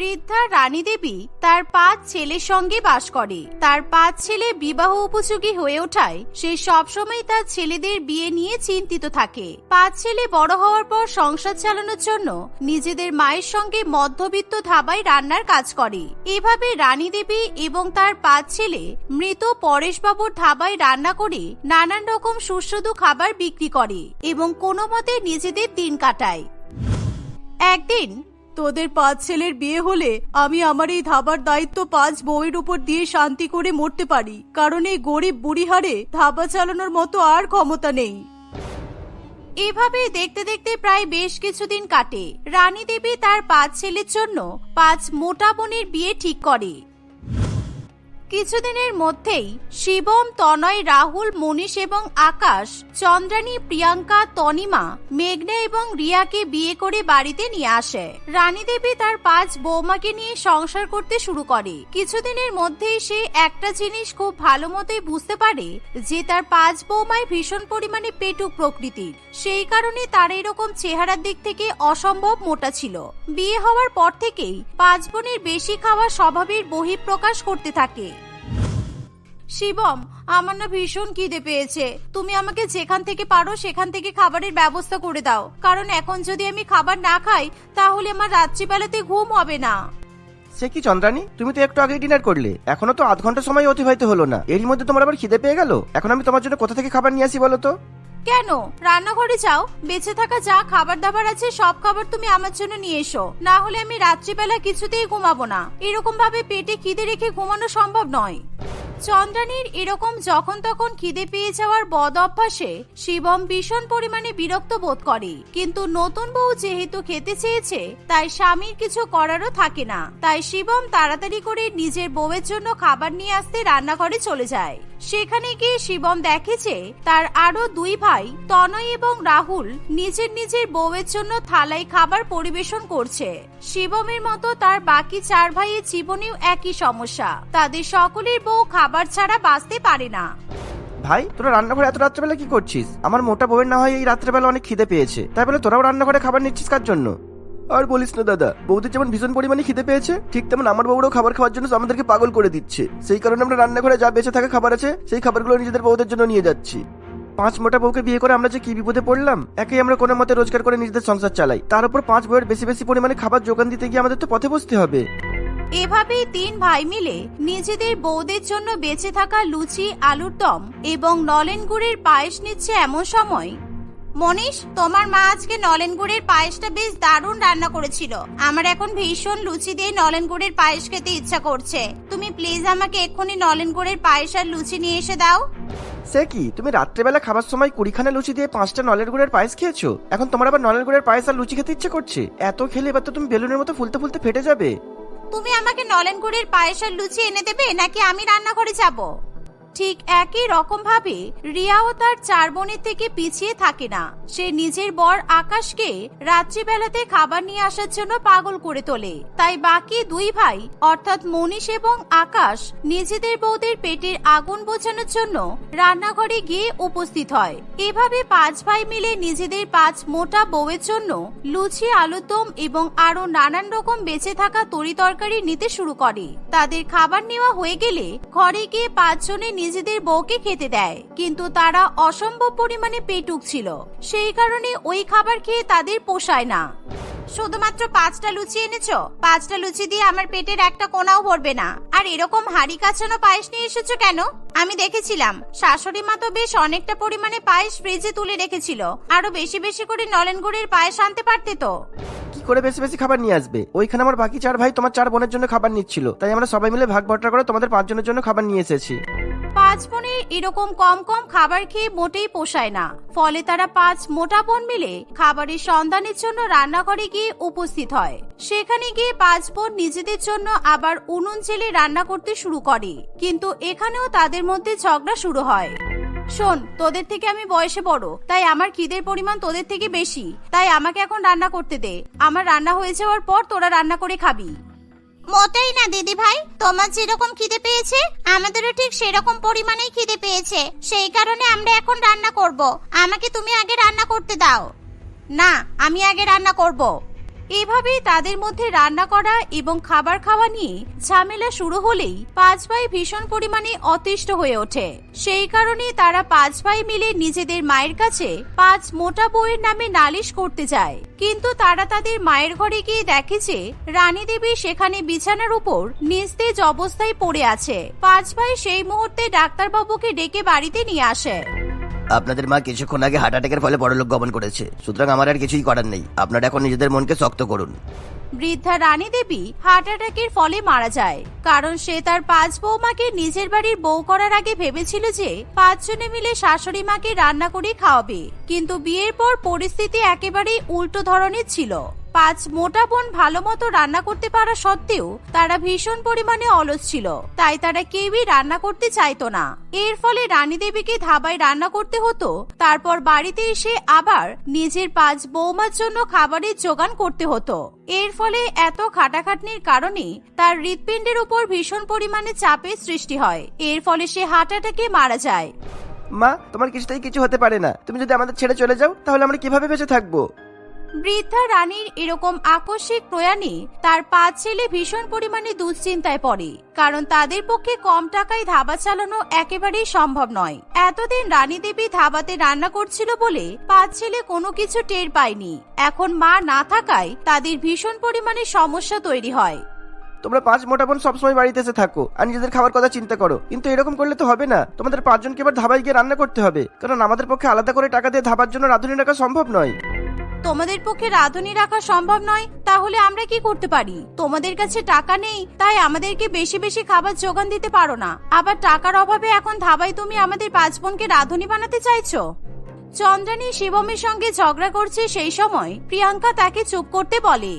বৃদ্ধা রানী দেবী তার পাঁচ ছেলের সঙ্গে বাস করে। তার পাঁচ ছেলে বিবাহ উপযোগী হয়ে ওঠায়, সে সবসময় তার ছেলেদের বিয়ে নিয়ে চিন্তিত থাকে। পাঁচ ছেলে বড় হওয়ার পর সংসার চালানোর জন্য নিজেদের মায়ের সঙ্গে মধ্যবিত্ত ধাবায় রান্নার কাজ করে। এভাবে রানী দেবী এবং তার পাঁচ ছেলে মৃত পরেশবাবুর ধাবায় রান্না করে নানান রকম সুস্বাদু খাবার বিক্রি করে এবং কোনো মতে নিজেদের দিন কাটায়। একদিন তোদের পাঁচ ছেলের বিয়ে হলে আমি আমার এই ধাবার দায়িত্ব পাঁচ বউয়ের উপর দিয়ে শান্তি করে মরতে পারি। কারণ এই গরিব বুড়িহারে ধাবা চালানোর মতো আর ক্ষমতা নেই। এভাবে দেখতে দেখতে প্রায় বেশ কিছুদিন কাটে। রানী দেবী তার পাঁচ ছেলের জন্য পাঁচ মোটা বোনের বিয়ে ঠিক করে। কিছুদিনের মধ্যেই শিবম, তনয়, রাহুল, মনীষ এবং আকাশ, চন্দ্রানী, প্রিয়াঙ্কা, তনিমা, মেঘনা এবং রিয়াকে বিয়ে করে বাড়িতে নিয়ে আসে। রানী দেবী তার পাঁচ বৌমাকে নিয়ে সংসার করতে শুরু করে। কিছুদিনের মধ্যেই সে একটা জিনিস খুব ভালো মতোই বুঝতে পারে, যে তার পাঁচ বৌমায় ভীষণ পরিমাণে পেটুক প্রকৃতির। সেই কারণে তার এরকম চেহারার দিক থেকে অসম্ভব মোটা ছিল। বিয়ে হওয়ার পর থেকেই পাঁচ বোনের বেশি খাওয়া স্বভাবের বহিঃপ্রকাশ করতে থাকে। শিবম আমার না ভীষণ খিদে পেয়েছে। তুমি আমাকে যেখান থেকে পারো সেখান থেকে খাবারের ব্যবস্থা করে দাও। কারণ এখন যদি আমি খাবার না খাই তাহলে আমার রাত্রিবেলাতে ঘুম হবে না। সে কি চন্দ্রানী? তুমি তো একটু আগে ডিনার করলে। এখনও তো আধ ঘণ্টা সময় অতিবাহিত হলো না। এরই মধ্যে তোমার আবার খিদে পেয়ে গেল? এখন আমি তোমার জন্য কোথা থেকে খাবার নিয়ে আসি বলো তো? কেন? রান্নাঘরে যাও। বেঁচে থাকা যা খাবার দাবার আছে সব খাবার তুমি আমার জন্য নিয়ে এসো। না হলে আমি রাত্রিবেলা কিছুতেই ঘুমাবো না। এরকম ভাবে পেটে খিদে রেখে ঘুমানো সম্ভব নয়। চন্দ্রানীর এরকম যখন তখন খিদে পেয়ে যাওয়ার বদ অভ্যাসে শিবম ভীষণ পরিমাণে বিরক্ত বোধ করে। কিন্তু নতুন বউ যেহেতু খেতে চেয়েছে, তাই স্বামীর কিছু করারও থাকে না। তাই শিবম তাড়াতাড়ি করে নিজের বউয়ের জন্য খাবার নিয়ে আসতে রান্নাঘরে চলে যায়। সেখানে গিয়ে শিবম দেখে যে তার আরও দুই ভাই, তনয় এবং রাহুল নিজের নিজের বউয়ের জন্য থালায় খাবার পরিবেশন করছে। শিবমের মতো তার বাকি চার ভাইয়ের জীবনেও একই সমস্যা। তাদের সকলের বউ খাবার ছাড়া বাঁচতে পারে না। ভাই, তোরা রান্নাঘরে এত রাত্রেবেলা কি করছিস? আমার মোটা বউয়ের না হয় এই রাত্রেবেলা অনেক খিদে পেয়েছে। তাই বলে তোরাও রান্নাঘরে খাবার নিচ্ছিস কার জন্য? আর বলিস না, দাদা। বৌদের যেমন ভীষণ পরিমাণে খিদে পেয়েছে, ঠিক তেমন আমার বউরাও খাবার খাওয়ার জন্য আমাদেরকে পাগল করে দিচ্ছে। সেই কারণে আমরা রান্নাঘরে যা বেঁচে থাকা খাবার আছে, সেই খাবারগুলো নিজেদের বউদের জন্য নিয়ে যাচ্ছি। পাঁচ মোটা বউকে বিয়ে করে আমরা যে কি বিপদে পড়লাম, একেই আমরা কোনো মতে রোজগার করে নিজেদের সংসার চালাই। তার উপর পাঁচ বউয়ের বেশি বেশি পরিমাণে খাবার যোগান দিতে গিয়ে আমাদের তো পথে বসতে হবে। এভাবেই তিন ভাই মিলে নিজেদের বউদের জন্য বেঁচে থাকা লুচি, আলুর দম এবং নলেন গুড়ের পায়েস নিচ্ছে এমন সময় মনীষ তোমার মা আজকে নলেন গুড়ের পায়েসটা বেশ দারুণ রান্না করেছিল। আমার এখন ভীষণ লুচি দিয়ে নলেন গুড়ের পায়েস খেতে ইচ্ছা করছে। তুমি প্লিজ আমাকে এক্ষুনি নলেন গুড়ের পায়েস আর লুচি নিয়ে এসে দাও। সে কি? তুমি রাত্রেবেলা খাবার সময় কুড়িখানা লুচি দিয়ে পাঁচটা নলের গুড়ের পায়েস খেয়েছো? এখন তোমার আবার নলের গুড়ের পায়েস আর লুচি খেতে ইচ্ছে করছে? এত খেলে এবার তো তুমি বেলুনের মতো ফুলতে ফুলতে ফেটে যাবে। তুমি আমাকে নলেন গুড়ের পায়েস আর লুচি এনে দেবে নাকি আমি রান্নাঘরে যাব? ঠিক একই রকম ভাবে রিয়াও তার চার বোনের থেকে পিছিয়ে থাকে না। সে নিজের বর আকাশকে রাত্রিবেলাতে খাবার নিয়ে আসার জন্য পাগল করে তোলে। তাই বাকি দুই ভাই, অর্থাৎ মনীষ এবং আকাশ, নিজেদের বউদের পেটের আগুন বোঝানোর জন্য রান্নাঘরে গিয়ে উপস্থিত হয়। এভাবে পাঁচ ভাই মিলে নিজেদের পাঁচ মোটা বউয়ের জন্য লুচি আলুদম এবং আরও নানান রকম বেঁচে থাকা তরি তরকারি নিতে শুরু করে। তাদের খাবার নেওয়া হয়ে গেলে ঘরে গিয়ে পাঁচজনে নিজেদের বউকে খেতে দেয়, কিন্তু তারা অসম্ভব পরিমাণে পেটুক ছিল। সেই কারণে ওই খাবার খেয়ে তাদের পোষায় না। শুধুমাত্র পাঁচটা লুচি এনেছো? পাঁচটা লুচি দিয়ে আমার পেটের একটা কোনাও ভরবে না। আর এরকম হাড়ি কাছানো পায়েস নিয়ে এসেছ কেন? আমি দেখেছিলাম, শাশুড়ি মা তো বেশ অনেকটা পরিমাণে পায়েস ফ্রিজে তুলে রেখেছিল। আরও বেশি বেশি করে নলেন গুড়ের পায়েস আনতে পারতে তো? কি করে বেশি বেশি খাবার নিয়ে আসবে? ওইখানে আমার বাকি চার ভাই তোমার চার বোনের জন্য খাবার নিচ্ছিল। তাই আমরা সবাই মিলে ভাগ বটরা করে তোমাদের পাঁচজনের জন্য খাবার নিয়ে এসেছি। পাঁচ বোনের এরকম কম কম খাবার খেয়ে মোটেই পোষায় না। ফলে তারা পাঁচ মোটা বোন মিলে খাবারের সন্ধানের জন্য রান্নাঘরে গিয়ে উপস্থিত হয়। সেখানে গিয়ে পাঁচ বোন নিজেদের জন্য আবার উনুন জেলে রান্না করতে শুরু করে। কিন্তু এখানেও তাদের মধ্যে ঝগড়া শুরু হয়। শোন তোদের থেকে আমি বয়সে বড় তাই আমার খিদের পরিমাণ তোদের থেকে বেশি তাই আমাকে এখন রান্না করতে দে। আমার রান্না হয়ে যাওয়ার পর তোরা রান্না করে খাবি। মোটেই না দিদি ভাই তোমার যেরকম খিদে পেয়েছে আমাদেরও ঠিক সেরকম পরিমাণেই খিদে পেয়েছে। সেই কারণে আমরা এখন রান্না করব। আমাকে তুমি আগে রান্না করতে দাও। না আমি আগে রান্না করব। এভাবেই তাদের মধ্যে রান্না করা এবং খাবার খাওয়া নিয়ে ঝামেলা শুরু হলেই পাঁচ ভাই ভীষণ পরিমাণে অতিষ্ঠ হয়ে ওঠে। সেই কারণে তারা পাঁচ ভাই মিলে নিজেদের মায়ের কাছে পাঁচ মোটা বউয়ের নামে নালিশ করতে যায়। কিন্তু তারা তাদের মায়ের ঘরে গিয়ে দেখে যে রানী দেবী সেখানে বিছানার উপর নিস্তেজ অবস্থায় পড়ে আছে। পাঁচ ভাই সেই মুহূর্তে ডাক্তারবাবুকে ডেকে বাড়িতে নিয়ে আসে। আপনাদের মা কিছুক্ষণ আগে হার্ট অ্যাটাকের ফলে বড়লোক গমন করেছে। সুতরাং আমার আর কিছুই করার নেই। আপনারা এখন নিজেদের মনকে শক্ত করুন। বৃদ্ধা রানী দেবী হার্ট অ্যাটাকের ফলে মারা যায়। কারণ সে তার পাঁচ বৌমাকে নিজের বাড়ির বউ করার আগে ভেবেছিল যে পাঁচজনে মিলে শাশুড়ি মাকে রান্না করে খাওয়াবে। কিন্তু বিয়ের পর পরিস্থিতি একেবারেই উল্টো ধরনের ছিল। পাঁচ মোটা বোন ভালো মতো রান্না করতে পারা সত্ত্বেও তারা ভীষণ পরিমাণে অলস ছিল। তাই তারা কেউই রান্না করতে চাইতো না। এর ফলে রানী দেবীকে ধাবায় রান্না করতে হতো। তারপর বাড়িতে এসে আবার নিজের পাঁচ বৌমার জন্য খাবারের যোগান করতে হতো। এর ফলে এত খাটাখাটনির কারণে তার হৃৎপিণ্ডের উপর ভীষণ পরিমাণে চাপের সৃষ্টি হয়। এর ফলে সে হার্ট অ্যাটাকে মারা যায়। মা, তোমার কিছুতেই কিছু হতে পারে না। তুমি যদি আমাদের ছেড়ে চলে যাও, তাহলে আমরা কীভাবে বেঁচে থাকব? বৃদ্ধা রানীর এরকম আকস্মিক প্রয়াণে তার পাঁচ ছেলে ভীষণ পরিমাণে দুশ্চিন্তায় পড়ে, কারণ তাদের পক্ষে কম টাকায় ধাবা চালানো একেবারেই সম্ভব নয়। এতদিন রানী দেবী ধাবাতে রান্না করছিল বলে পাঁচ ছেলে কোনো কিছু টের পায়নি। এখন মা না থাকায় তাদের ভীষণ পরিমাণে সমস্যা তৈরি হয়। তোমরা পাঁচ মোটা বোন সবসময় বাড়িতে এসে থাকো আর নিজেদের খাবার কথা চিন্তা করো। কিন্তু এরকম করলে তো হবে না। তোমাদের পাঁচজনকে এবার ধাবায় গিয়ে রান্না করতে হবে। কারণ আমাদের পক্ষে আলাদা করে টাকা দিয়ে ধাবার জন্য রাঁধুনি রাখা সম্ভব নয়। তোমাদের পক্ষে রাঁধুনি রাখা সম্ভব নয়, তাহলে আমরা কি করতে পারি? তোমাদের কাছে টাকা নেই, তাই আমাদেরকে বেশি বেশি খাবার যোগান দিতে পারো না। আবার টাকার অভাবে এখন ধাবায় তুমি আমাদের পাঁচ বোনকে রাঁধুনি বানাতে চাইছো? চন্দ্রানী শিবমের সঙ্গে ঝগড়া করছে সেই সময় প্রিয়াঙ্কা তাকে চুপ করতে বলে,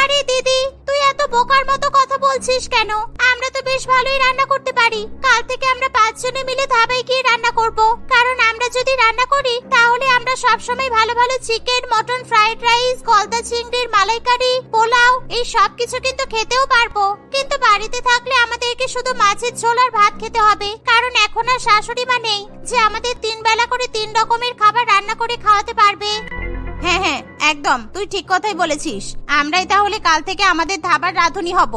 আরে দিদি, তুই এত বোকার মতো কথা বলছিস কেন? আমরা তো বেশ ভালোই রান্না করতে পারি। কাল থেকে আমরা পাঁচজনে মিলে ধাবায় গিয়ে রান্না করব। কারণ আমরা যদি রান্না করি, তাহলে আমরা সব সময় ভালো ভালো চিকেন, মটন, ফ্রাইড রাইস, গলদা চিংড়ির মালাইকারি, পোলাও, এই সব কিছু কিন্তু খেতেও পারব। কিন্তু বাড়িতে থাকলে আমাদেরকে শুধু মাছের ঝোল আর ভাত খেতে হবে। কারণ এখন আর শাশুড়ি মা নেই, যে আমাদের তিন বেলা করে তিন রকমের খাবার রান্না করে খাওয়াতে পারবে। হ্যাঁ হ্যাঁ একদম। তুই ঠিক কথাই বলেছিস। আমরাই তাহলে কাল থেকে আমাদের ধাবার রাঁধুনি হব।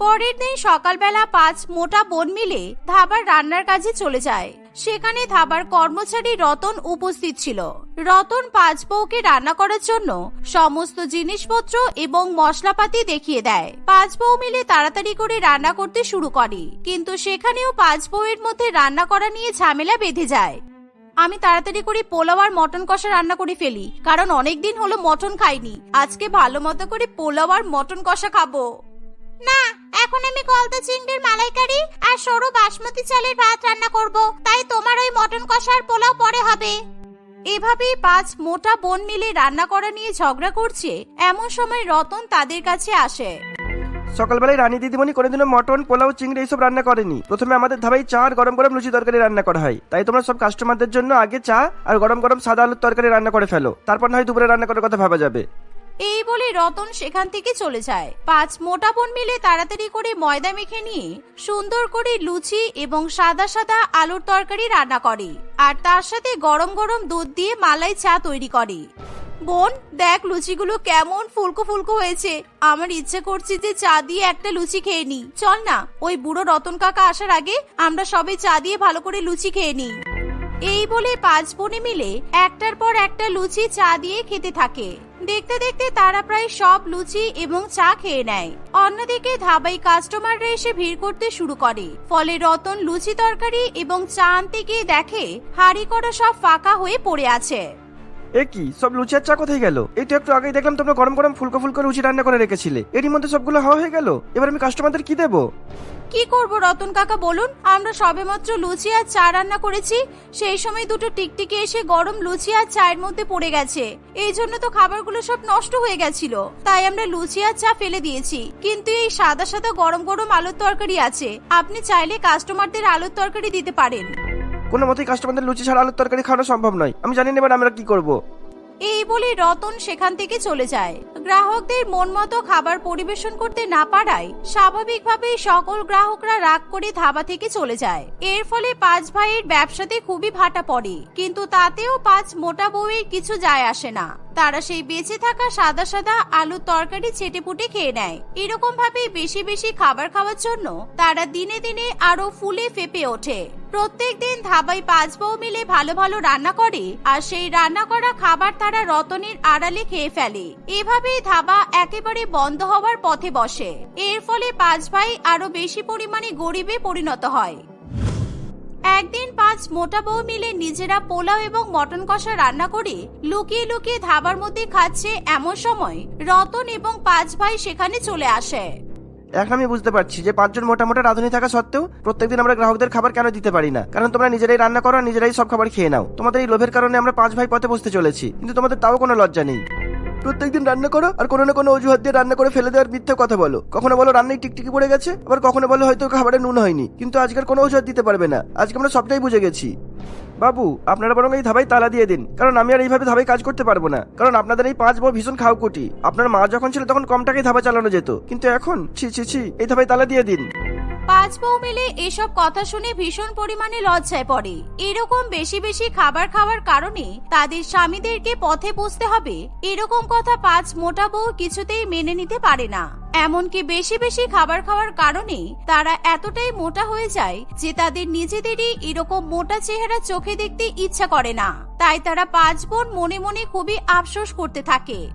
পরের দিন সকালবেলা পাঁচ মোটা বোন মিলে ধাবার রান্নার কাজে চলে যায়। সেখানে ধাবার কর্মচারী রতন উপস্থিত ছিল। রতন পাঁচ বউকে রান্না করার জন্য সমস্ত জিনিসপত্র এবং মশলাপাতি দেখিয়ে দেয়। পাঁচ বউ মিলে তাড়াতাড়ি করে রান্না করতে শুরু করে। কিন্তু সেখানেও পাঁচ বউয়ের মধ্যে রান্না করা নিয়ে ঝামেলা বেঁধে যায়। আমি তাড়াতাড়ি করে পোলাও আর মটন কষা রান্না করে ফেলি, কারণ অনেকদিন হলো মটন খাইনি। আজকে ভালো মতো করে পোলাও আর মটন কষা খাব। না এখন আমি গলদা চিংড়ির মালাইকারি আর সরু বাসমতি চালের ভাত রান্না করব। তাই তোমার ওই মটন কষার পোলাও পরে হবে। এভাবেই পাঁচ মোটা বোন মিলে রান্না করা নিয়ে ঝগড়া করছে, এমন সময় রতন তাদের কাছে আসে। সকালবেলায় রানী দিদিমণি কোনোদিনও মটন, পোলাও, চিংড়ি এইসব রান্না করেনি। প্রথমে আমাদের ধাবায় চা আর গরম গরম লুচি তরকারি রান্না করা হয়। তাই তোমরা সব কাস্টমারদের জন্য আগে চা আর গরম গরম সাদা আলুর তরকারি রান্না করে ফেলো। তারপর না হয় দুপুরে রান্না করার কথা ভাবা যাবে। এই বলে রতন সেখান থেকে চলে যায়। পাঁচ মোটা বোন মিলে তাড়াতাড়ি করে ময়দা মেখে নিয়ে সুন্দর করে লুচি এবং সাদা সাদা আলুর তরকারি রান্না করে আর তার সাথে গরম গরম দুধ দিয়ে মালাই চা তৈরি করে। বোন, দেখ লুচিগুলো কেমন ফুলকো ফুলকো হয়েছে। আমার ইচ্ছে করছে যে চা দিয়ে একটা লুচি খেয়ে নি চল না, ওই বুড়ো রতন কাকা আসার আগে আমরা সবাই চা দিয়ে ভালো করে লুচি খেয়ে নিই। এই বলে পাঁচ বোনে মিলে একটার পর একটা লুচি চা দিয়ে খেতে থাকে। দেখতে দেখতে তারা প্রায় সব লুচি এবং চা খেয়ে নেয়। অন্যদিকে ধাবাই কাস্টমাররা এসে ভিড় করতে শুরু করে। ফলে রতন লুচি তরকারি এবং চা আনতে গিয়ে দেখে, হাড়ি করা সব ফাঁকা হয়ে পড়ে আছে। এ কি? সব লুচি আর চা কোথায় গেল? এই তো একটু আগেই দেখলাম তোমরা গরম গরম ফুলকো ফুলকো লুচি রান্না করে রেখেছিলে। এরই মধ্যে সবগুলো হাওয়া হয়ে গেল? এবার আমি কাস্টমারদের কি দেবো? কি করব রতন কাকা বলুন? আমরা সবেমাত্র লুচি আর চা রান্না করেছি। সেই সময় দুটো টিকটিকি এসে গরম লুচি আর চায়ের মধ্যে পড়ে গেছে। এই জন্য তো খাবারগুলো সব নষ্ট হয়ে গেছিল। তাই আমরা লুচি আর চা ফেলে দিয়েছি। কিন্তু এই সাদা সাদা গরম গরম আলুর তরকারি আছে। আপনি চাইলে কাস্টমারদের আলুর তরকারি দিতে পারেন। কোনো মতেই কাস্টমারদের লুচি ছাড়া আলুর তরকারি খাওয়ানো সম্ভব নয়। আমি জানি না এবার আমরা কি করব। এই বলে রতন সেখান থেকে চলে যায়। গ্রাহকদের মন মতো খাবার পরিবেশন করতে না পারায় স্বাভাবিকভাবেই সকল গ্রাহকরা রাগ করে ধাবা থেকে চলে যায়। এর ফলে পাঁচ ভাইয়ের ব্যবসাতে খুবই ভাটা পড়ে, কিন্তু তাতেও পাঁচ মোটা বউয়ের কিছু যায় আসে না। তারা সেই বেঁচে থাকা সাদা সাদা আলুর তরকারি চেটেপুটে খেয়ে নেয়। এরকম ভাবে বেশি বেশি খাবার খাওয়ার জন্য তারা দিনে দিনে আরও ফুলে ফেপে ওঠে। প্রত্যেক দিন ধাবায় পাঁচ বউ মিলে ভালো ভালো রান্না করে, আর সেই রান্না করা খাবার তারা রতনের আড়ালে খেয়ে ফেলে। এভাবেই ধাবা একেবারে বন্ধ হওয়ার পথে বসে। এর ফলে পাঁচ ভাই আরও বেশি পরিমাণে গরিবে পরিণত হয়। একদিন পাঁচ মোটা বউ মিলে নিজেরা পোলাও এবং মটন কষা রান্না করে লুকিয়ে লুকিয়ে ধাবার মধ্যে খাচ্ছে। এমন সময় রতন এবং পাঁচ ভাই সেখানে চলে আসে। এখন আমি বুঝতে পারছি যে পাঁচজন মোটা মোটা রাঁধুনি থাকা সত্ত্বেও প্রত্যেকদিন আমরা গ্রাহকদের খাবার কেন দিতে পারি না? কারণ তোমরা নিজেরাই রান্না করো আর নিজেরাই সব খাবার খেয়ে নাও। তোমাদের এই লোভের কারণে আমরা পাঁচ ভাই পথে বসতে চলেছি, কিন্তু তোমাদের তাও কোনো লজ্জা নেই। প্রত্যেকদিন রান্না করো আর কোনো না কোনো অজুহাত দিয়ে রান্না করে ফেলে দেওয়ার মিথ্যে কথা বলো। কখনো বলো রান্নায় টিকটিকি পড়ে গেছে, আবার কখনো বলো হয়তো খাবারে নুন হয়নি। কিন্তু আজকের কোনো অজুহাত দিতে পারবে না। আজকে আমরা সবটাই বুঝে গেছি। বাবু, আপনারা বরং এই ধাবাই তালা দিয়ে দিন, কারণ আমি আর এইভাবে ধাবায় কাজ করতে পারব না। কারণ আপনাদের এই পাঁচ বউ ভীষণ খাওকুটি। আপনার মা যখন ছিল তখন কম টাকায় ধাবা চালানো যেত। কিন্তু এখন, ছি ছি ছি, এই ধাবাই তালা দিয়ে দিন। পাঁচ বউ মিলে এসব কথা শুনে ভীষণ পরিমাণে লজ্জায় পড়ে। এরকম বেশি বেশি খাবার খাওয়ার কারণে তাদের স্বামীদেরকে পথে বসতে হবে। এরকম কথা পাঁচ মোটা বউ কিছুতেই মেনে নিতে পারে না। এমনকি বেশি বেশি খাবার খাওয়ার কারণে তারা এতটাই মোটা হয়ে যায় যে তাদের নিজেদেরই এরকম মোটা চেহারা চোখে দেখতে ইচ্ছা করে না। তাই তারা পাঁচ বোন মনে মনে খুবই আফসোস করতে থাকে।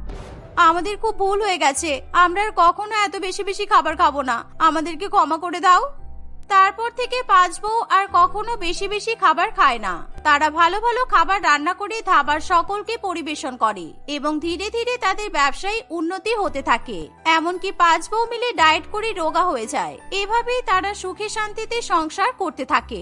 আমাদের খুব ভুল হয়ে গেছে। আমরা আর কখনো এত বেশি বেশি খাবার খাব না। আমাদেরকে ক্ষমা করে দাও। তারপর থেকে পাঁচ বউ আর কখনো বেশি বেশি খাবার খায় না। তারা ভালো ভালো খাবার রান্না করে ধাবার সকলকে পরিবেশন করে এবং ধীরে ধীরে তাদের ব্যবসায় উন্নতি হতে থাকে। এমনকি পাঁচ বউ মিলে ডায়েট করে রোগা হয়ে যায়। এভাবেই তারা সুখে শান্তিতে সংসার করতে থাকে।